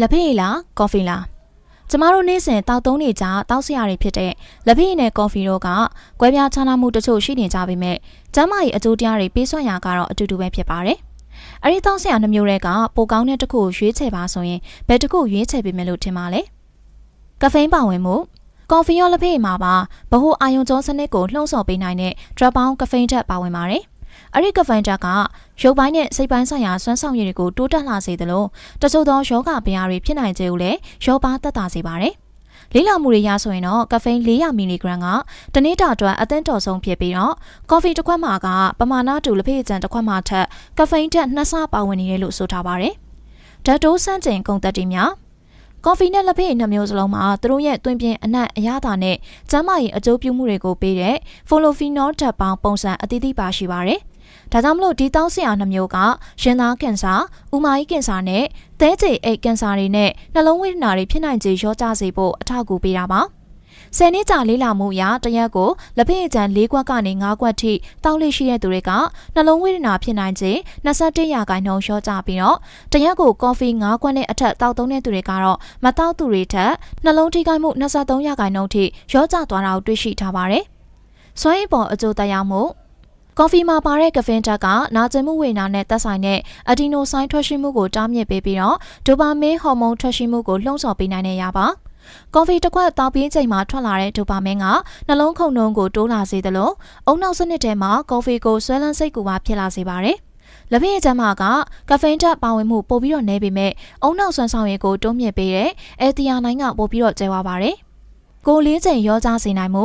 လက်ဖက်ရည်လားကော်ဖီလားကျမတို့နေ့စဉ်တောက်သုံးနေကြတောက်စရာတွေဖြစ်တဲ့လက်ဖက်ရည်နဲ့ကော်ဖီတို့ကကွဲပြားခြားနားမှုတချို့ရှိနေကြပေမဲ့ကျမရဲ့အကျိုးတရားတွေပေးစွမ်းရာကတော့အတူတူပဲဖြစ်ပါတယ်။အဲဒီတောက်စရာနှမျိုးတွေကပိုကောင်းတဲ့တစ်ခုကိုရွေးချယ်ပါဆိုရင်ဘယ်တစ်ခုရွေးချယ်ပေးမယ်လို့ထင်ပါလဲ။ကဖိန်းပါဝင်မှုကော်ဖီရောလက်ဖက်ရည်မှာပါဗဟိုအာယုံကြောစနစ်ကိုလှုံ့ဆော်ပေးနိုင်တဲ့ drop bound ကဖိန်းတက်ပါဝင်ပါတယ်။ အဲ့ဒီကဖိုင်တက်ကရုပ်ပိုင်းနဲ့စိတ်ပိုင်းဆိုင်ရာစွမ်းဆောင်ရည်တွေကိုတိုးတက်လာစေသလိုတချို့သောယောဂဗျာတွေဖြစ်နိုင်ကြကိုလည်းရောပါသက်သာစေပါတယ်။လေးလာမှုတွေရဆိုရင်တော့ကဖိန်း400မီလီဂရမ်ကတနေ့တာအတွက်အသင့်တော်ဆုံးဖြစ်ပြီးတော့ကော်ဖီတစ်ခွက်မှာကပမာဏတူလက်ဖက်ရည်ကြံတစ်ခွက်မှာထက်ကဖိန်းတက်နှစ်ဆပါဝင်နေတယ်လို့ဆိုထားပါတယ်။ဓာတ်တိုးစန့်ကျင်ကုန်သက်တီများကော်ဖီနဲ့လက်ဖက်ရည်နှစ်မျိုးစလုံးမှာသူတို့ရဲ့တွင်ပြင်အနက်အရသာနဲ့ကျန်းမာရေးအကျိုးပြုမှုတွေကိုပေးတဲ့ဖိုလိုဖီနော်ဓာတ်ပေါင်းပုံစံအသီးသီးပါရှိပါတယ်။ ဒါကြောင့်မလို့ဒီတောင်းဆရာနှမျိုးကရင်သားကင်ဆာ၊ဥမာကြီးကင်ဆာနဲ့သဲကျိအိတ်ကင်ဆာတွေနဲ့နှလုံးဝေဒနာတွေဖြစ်နိုင်ခြေရောကြစေဖို့အထောက်အကူပေးတာပါ။ဆယ်နှစ်ကြာလေးလာမှုအရတရက်ကိုလက်ဖက်ရည်ကြံ၄ခွက်ကနေ၅ခွက်ထိတောက်လိရှိတဲ့သူတွေကနှလုံးဝေဒနာဖြစ်နိုင်ခြေ21ရာခိုင်နှုန်းလျှော့ကျပြီးတော့တရက်ကိုကော်ဖီ၅ခွက်နဲ့အထက်တောက်သုံးတဲ့သူတွေကတော့မတောက်သူတွေထက်နှလုံးထိခိုက်မှု23ရာခိုင်နှုန်းထိလျော့ကျသွားတာကိုတွေ့ရှိထားပါတယ်။စွမ်းရည်ပေါ်အကျိုးတရားမှု ကော်ဖီမှာပါတဲ့ကဖင်တက်ကနာကျင်မှုဝေဒနာနဲ့သက်ဆိုင်တဲ့အဒီနိုဆိုင်ထွက်ရှိမှုကိုတားမြစ်ပေးပြီးတော့ဒိုပါမင်းဟော်မုန်းထွက်ရှိမှုကိုလှုံ့ဆော်ပေးနိုင်တဲ့ရပါကော်ဖီတစ်ခွက်တောက်ပြီးချိန်မှာထွက်လာတဲ့ဒိုပါမင်းကနှလုံးခုန်နှုန်းကိုတိုးလာစေသလိုအုံနောက်စနစ်ထဲမှာကော်ဖီကိုဆွဲလန်းစိတ်ကူပါဖြစ်လာစေပါတယ်လက်ဖက်ရည်ကျမ်းမာကကဖိန်းဓာတ်ပါဝင်မှုပိုပြီးတော့နည်းပေမဲ့အုံနောက်ဆွမ်းဆောင်ရည်ကိုတိုးမြင့်ပေးတဲ့အဲသီယာနိုင်ကပိုပြီးတော့ကျဲဝါပါတယ်။ကိုလေးချိန်ရောကြစေနိုင်မှု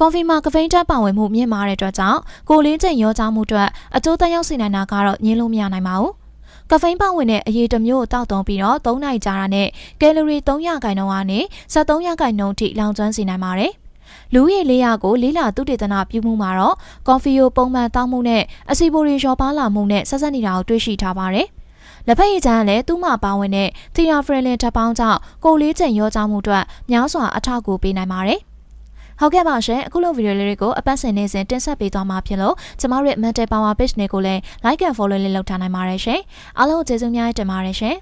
ကော်ဖီမှာကဖိန်းဓာတ်ပါဝင်မှုမြင့်မားတဲ့အတွက်ကြောင့်ကိုလင်းကျိန်ရောကြားမှုအတွက်အကျိုးသက်ရောက်စေနိုင်တာကတော့ညင်းလို့မရနိုင်ပါဘူး။ကဖိန်းပါဝင်တဲ့အရေးတစ်မျိုးကိုတောက်သုံးပြီးတော့3နိုင်ကြာတာနဲ့ကယ်လိုရီ300ခိုင်နှုန်းကနေ73ခိုင်နှုန်းထိလောင်ကျွမ်းစေနိုင်ပါတယ်။လူရည်လေးရကိုလေးလာသူတေသနာပြုမှုမှာတော့ကော်ဖီကိုပုံမှန်တောက်မှုနဲ့အစီဘိုရီရောပါလာမှုနဲ့ဆက်ဆက်နေတာကိုတွေ့ရှိထားပါတယ်။လက်ဖက်ရည်ချမ်းကလည်းသူ့မှာပါဝင်တဲ့သီယာဖရလင်ဓာတ်ပေါင်းကြောင့်ကိုလေးချိန်ရောကြမှုအတွက်များစွာအထောက်အကူပေးနိုင်ပါတယ်။ ဟုတ်ကဲ့ပါရှင်အခုလိုဗီဒီယိုလေးတွေကိုအပတ်စဉ်နေ့စဉ်တင်ဆက်ပေးသွားမှာဖြစ်လို့ကျမတို့ရဲ့ Mental Power Page တွေကိုလည်း Like and Follow လေးလုပ်ထားနိုင်ပါတယ်ရှင်အားလုံးကျေးဇူးများတင်ပါတယ်ရှင်